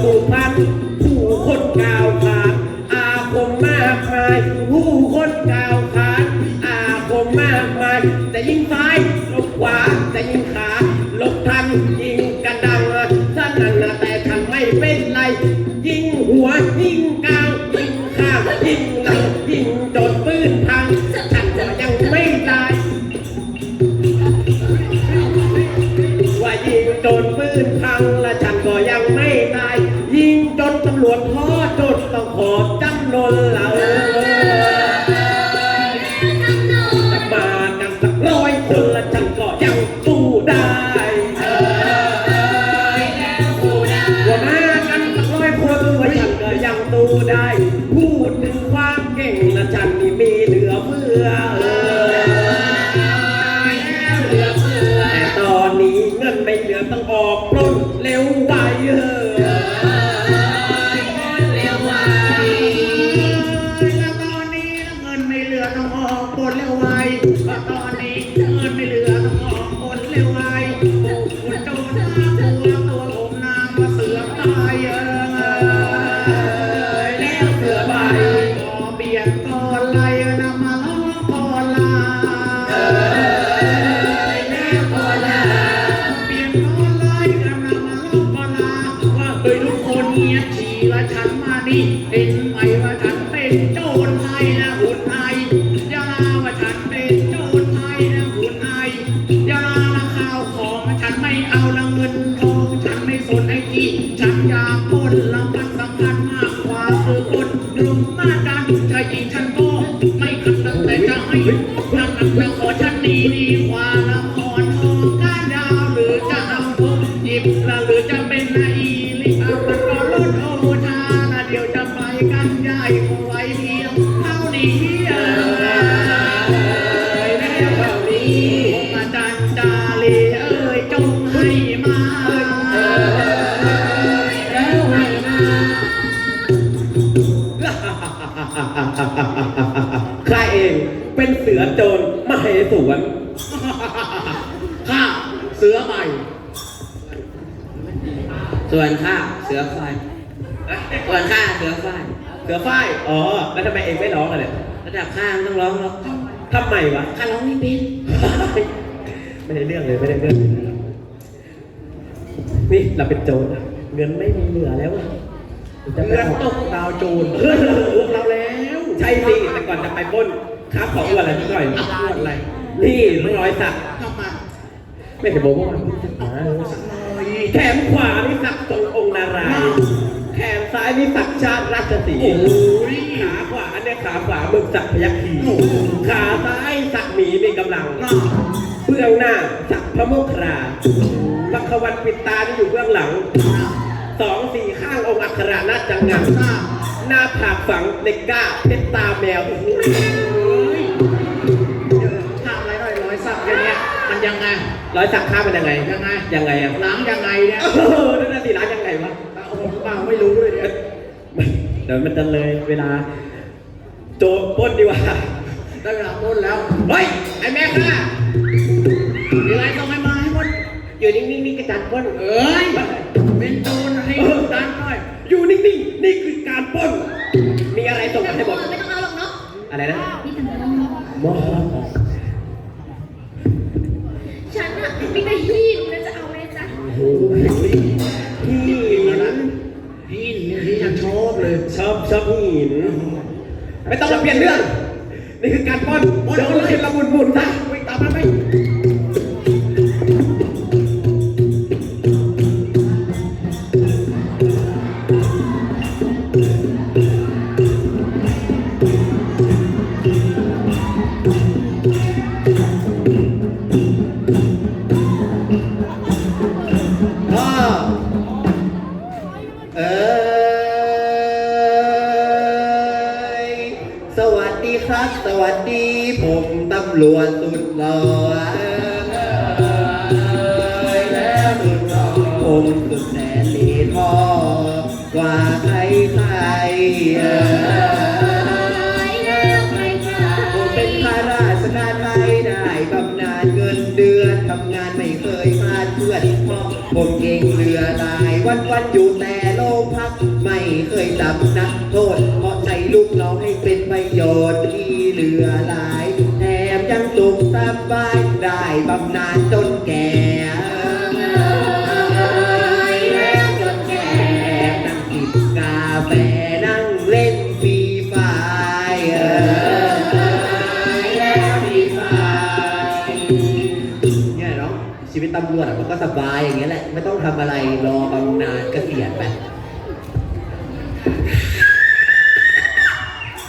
ผูกพันผู้คนกล่าวขานอาคมมากมายผู้คนกล่าวขานอาคมมากมาย แต่ยิงซ้ายลบขวาแต่ยิงขาลบทันยิงกระดังสั้นนะแต่ทางไม่เป็นไร ยิงหัวยิงกลางยิงข้างยิงหลังยิงโดนปืนพังฉันก็ยังไม่ตายว่ายิงโดนปืนพังล Oh. ไม่เอาละเงินทองฉันไม่สนไอ้ที่ฉันอยากพ้นละมันสำคัญมากกว่าคือคนกลุ่มมาดันถูชายหญิงฉันก็ไม่คันตั้งแต่จะให้ยุบนั่นนั่นแล้วขอฉันดีดีกว่าละครทองก้านยาวหรือจะเอาทองหยิบละหรือจะเป็นนายลิอามันก็ลดโอชาละเดียวจะไปกันใหญ่ไว้เพียงเท่านี้เอ่ยแล้วเท่านี้ผมมาได้ ข้าเองเป็นเสือโจรมเหสวน ข้าเสือใหม่ ส่วนข้าเสือควายส่วนข้าเสือควายเสือฝ้าย อ๋อ แล้วทำไมเองไม่ร้องเลยระดับข้างต้องร้องหรอกทำไมวะ ข้าร้องไม่เป็น ไม่ได้เรื่องเลยไม่ได้เรื่องนี่เราเป็นโจรเงินไม่มีเหลือแล้วอะจะไปตกดาวโจรเพื่เราแล้ว ใช่สิแต่ก่อนจะไปปล้นค้าของอวดอะไรนิดหน่อยอะอวดอะไร นี่มึงรอยสัก ทำมาไม่เคยบอกว่ามันสักมาสักหน่อยแขนขวานี่สักตรงองค์นารายณ์แขนซ้ายนี่สักชาติราชสีห์โอ้ยขาขวาเนี่ยขาขวามึงสักพยัคฆ์ขีโอ้โหขาซ้ายสักหมีมีกำลังน่าเบื้องหน้าสักพระโมคคราบัควันปิดตาที่อยู่เบื้องหลังน่าสองสี่ข้างองค์อัครานาจังงังน่า หน้าผากฝังเนกก้าเพชรตาแมวเฮ้โหทางไรร้อยร้อยสักอย่างเนี้ยมันยังไง ร้อยสักข้ามเป็นยังไง ยังไง ยังไงอะล้างยังไงเนี่ยเออนั่นน่ะสิร้านยังไงวะโอ้โหเปล่าไม่รู้เลยเนี่ยเดี๋ยวมันจะเลยเวลา โจรปล้นดีกว่าได้เวลาปล้นแล้ว เฮ้ย ไอ้แม่ข้ามีอะไรต้องให้ม อยู่นิ่งๆนี่กระจัดปล้นเอ้ยเป็นโจรให้ดูดันหน่อย อยู่นิ่งๆ นี่คือการปล้น มีอะไรส่งมาให้บอก ไม่ต้องเอาหรอกเนาะอะไรนะนี่ทำไมมอฉันอะไม่ได้หินนะจะเอาไหมจ๊ะโอ้โหหินพี่นี่ที่ฉันชอบเลย ชอบชอบหิน ไม่ต้องมาเปลี่ยนเรื่อง นี่คือการปล้น อผมสุดแสนหลีทอกว่าใครใครเอ้ยผมเป็นข้าราชการไทยได้บำนาญเงินเดือนทำงานไม่เคยพลาดเพื่อนพราะผมเก่งเรือลายวันวันอยู่แต่โรงพัก ไม่เคยจับนักโทษ เพราะใจลูกน้องให้เป็นประโยชน์ที่เรือลายแถมยังสุขสบายได้บำนาญจนแก่ สบายอย่างเงี้ยแหละ ไม่ต้องทำอะไรรอบำนาญเกษียณไป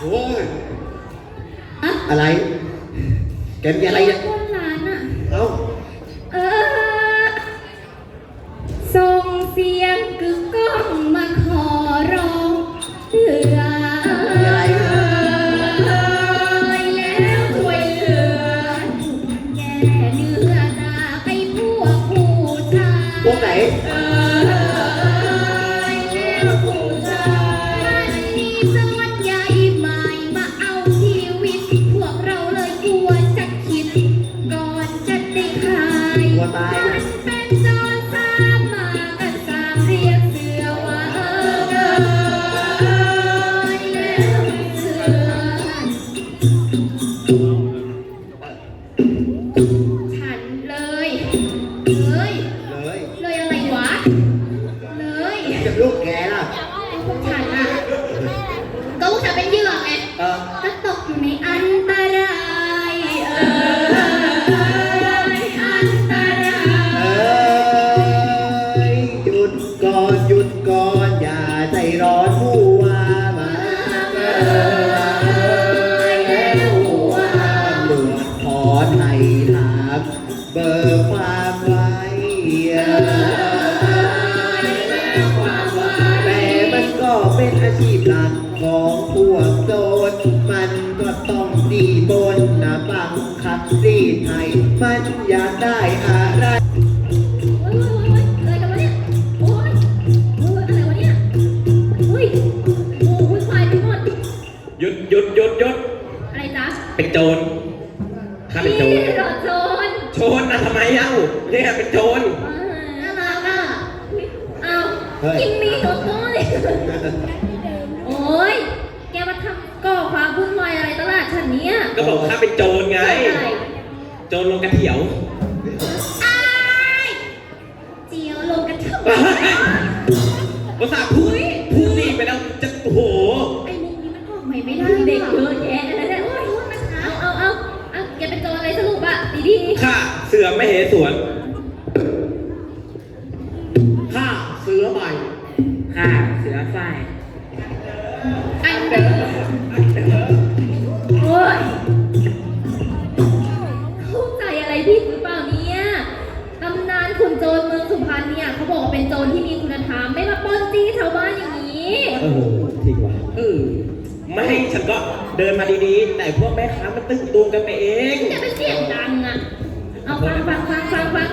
โอ้ย อะไร แกมีอะไรเนี่ย ใจร้อนผู้ว่ามาเอ้ยแล้วผู้ว่าตำรวจขอไทยถามเบอร์ความไว้เอ้ยแต่มันก็เป็นอาชีพหลักของพวกโจรมันก็ต้องดีบนนะบังคับรีไทย มันอยากได้อะไร บอกข้าเป็นโจรไงอะไรโจรลงกระเถียวอ้ายเจียวลงกันเถอะภาษาพูดพูดดีไปแล้วจะโอ้โหไอ้มุกนี้มันออกใหม่ไม่ได้เด็กเยอะแยะแล้วเนี่ยโอ้ยเอาเอาเอาเอาแกเป็นโจรอะไรสรุปอะดีๆข้าเสือไม่เหสวนข้าเสือใบข้าเสือฝ้า เนี่ยเขาบอกว่าเป็นโจรที่มีคุณธรรมไม่มาปล้นจี้ชาวบ้านอย่างนี้เออทิ้งว่ะเออไม่ให้ฉันก็เดินมาดีๆ แต่พวกแม่ค้ามันตึ้งตูมกันไปเองอย่าไปเสียงดังอะเอาฟังฟังฟังฟังฟัง